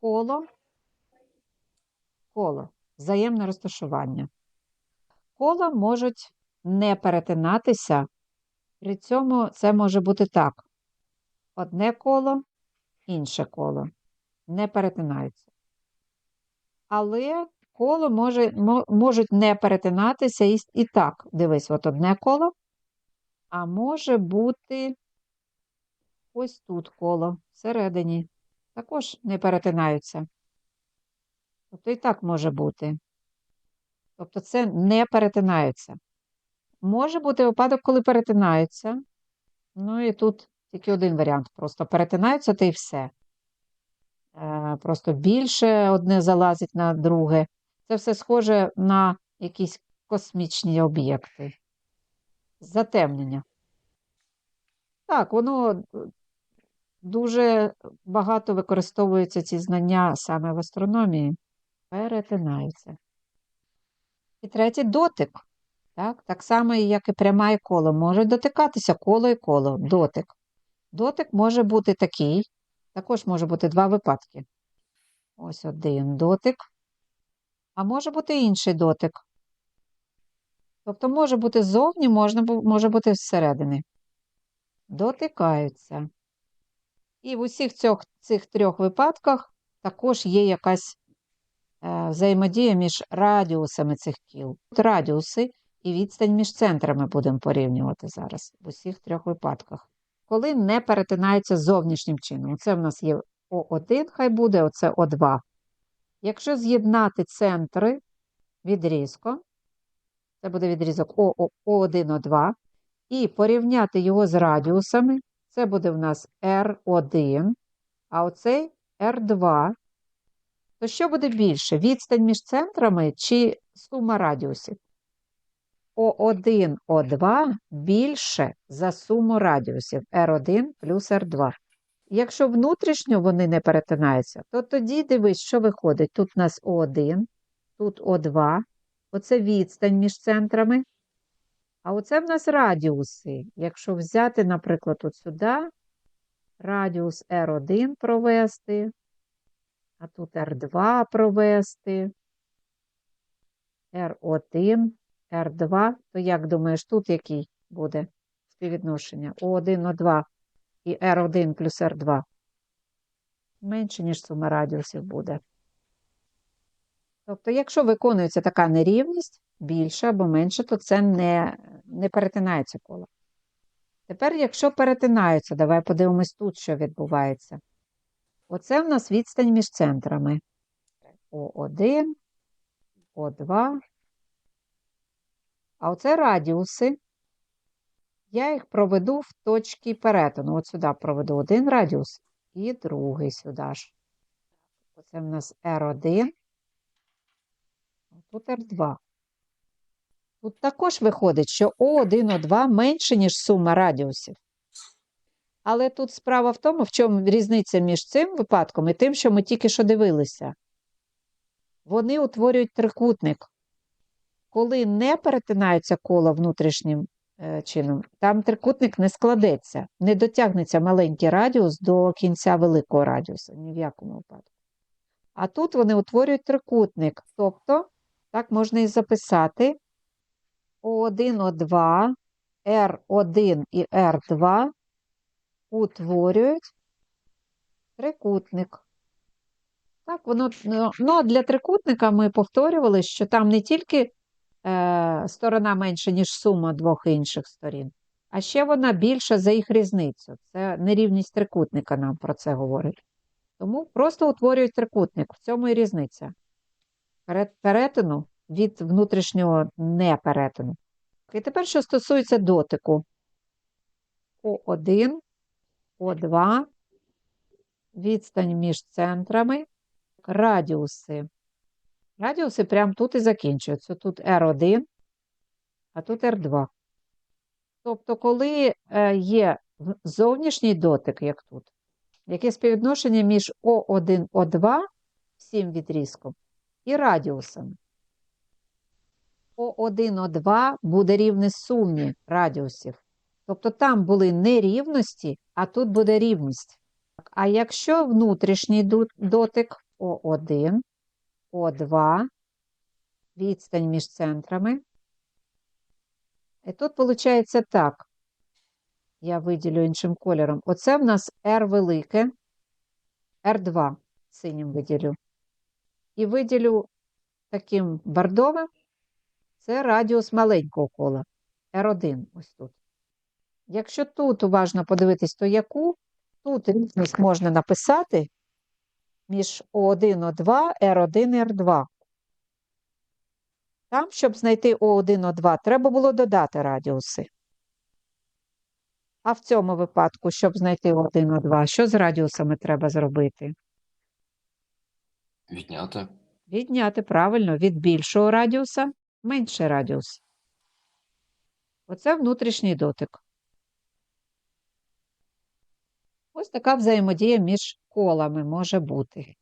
коло, коло, взаємне розташування. Кола можуть не перетинатися, при цьому це може бути так. Одне коло, інше коло не перетинаються. Але коло може, можуть не перетинатися і, і так. Дивись, от одне коло, а може бути ось тут коло всередині. Також не перетинаються. Тобто і так може бути. Тобто це не перетинаються. Може бути випадок, коли перетинаються. Ну і тут тільки один варіант. Просто перетинаються та й все. Е, Просто більше одне залазить на друге. Це все схоже на якісь космічні об'єкти. Затемнення. Так, воно дуже багато використовуються ці знання саме в астрономії. Перетинаються. І третє дотик. Так, так само, як і пряма і коло. Можуть дотикатися коло і коло. Дотик. Дотик може бути такий. Також може бути два випадки. Ось один дотик. А може бути інший дотик. Тобто може бути ззовні, може бути зсередини. Дотикаються. І в усіх цих, цих трьох випадках також є якась е, взаємодія між радіусами цих кіл. От Радіуси і відстань між центрами будемо порівнювати зараз в усіх трьох випадках. Коли не перетинаються зовнішнім чином. Це в нас є О1, хай буде, оце О2. Якщо з'єднати центри відрізком, це буде відрізок О, О, О1, О2, і порівняти його з радіусами, це буде в нас R1, а оцей R2, то що буде більше? Відстань між центрами чи сума радіусів? О1, О2 більше за суму радіусів R1 плюс R2. Якщо внутрішньо вони не перетинаються, то тоді дивись, що виходить. Тут у нас О1, тут О2, оце відстань між центрами. А оце в нас радіуси. Якщо взяти, наприклад, от сюди, радіус R1 провести, а тут R2 провести, R1, R2, то як думаєш, тут який буде співвідношення? О1, О2 і R1 плюс R2 менше, ніж сума радіусів буде. Тобто, якщо виконується така нерівність, більше або менше, то це не, не перетинається коло. Тепер, якщо перетинаються, давай подивимось тут, що відбувається. Оце в нас відстань між центрами. О1, О2. А оце радіуси. Я їх проведу в точки перетину. От сюди проведу один радіус і другий сюди ж. Оце в нас R1, а тут R2. Тут також виходить, що О1, О2 менше, ніж сума радіусів. Але тут справа в тому, в чому різниця між цим випадком і тим, що ми тільки що дивилися. Вони утворюють трикутник. Коли не перетинаються кола внутрішнім е, чином, там трикутник не складеться, не дотягнеться маленький радіус до кінця великого радіуса, ні в якому випадку. А тут вони утворюють трикутник. Тобто, так можна і записати О1, О2, R1 і R2 утворюють трикутник. Так, воно, ну, ну, а для трикутника ми повторювали, що там не тільки е, сторона менша, ніж сума двох інших сторін, а ще вона більша за їх різницю. Це нерівність трикутника нам про це говорить. Тому просто утворюють трикутник. В цьому і різниця. Перетину від внутрішнього неперетину. І тепер, що стосується дотику. О1, О2, відстань між центрами, радіуси. Радіуси прямо тут і закінчуються. Тут R1, а тут R2. Тобто, коли е, є зовнішній дотик, як тут, яке співвідношення між О1, О2 всім відрізком і радіусом. О1, О2 буде рівне сумі радіусів. Тобто там були нерівності, а тут буде рівність. А якщо внутрішній дотик О1, О2, відстань між центрами. І тут виходить так. Я виділю іншим кольором. Оце в нас R велике, R2 синім виділю. І виділю таким бордовим. Це радіус маленького кола. R1 ось тут. Якщо тут уважно подивитись, то яку, тут різність можна написати між O1, O2, R1 R2. Там, щоб знайти O1, O2, треба було додати радіуси. А в цьому випадку, щоб знайти O1, O2, що з радіусами треба зробити? Відняти. Відняти правильно від більшого радіуса менший радіус. Оце внутрішній дотик. Ось така взаємодія між колами може бути.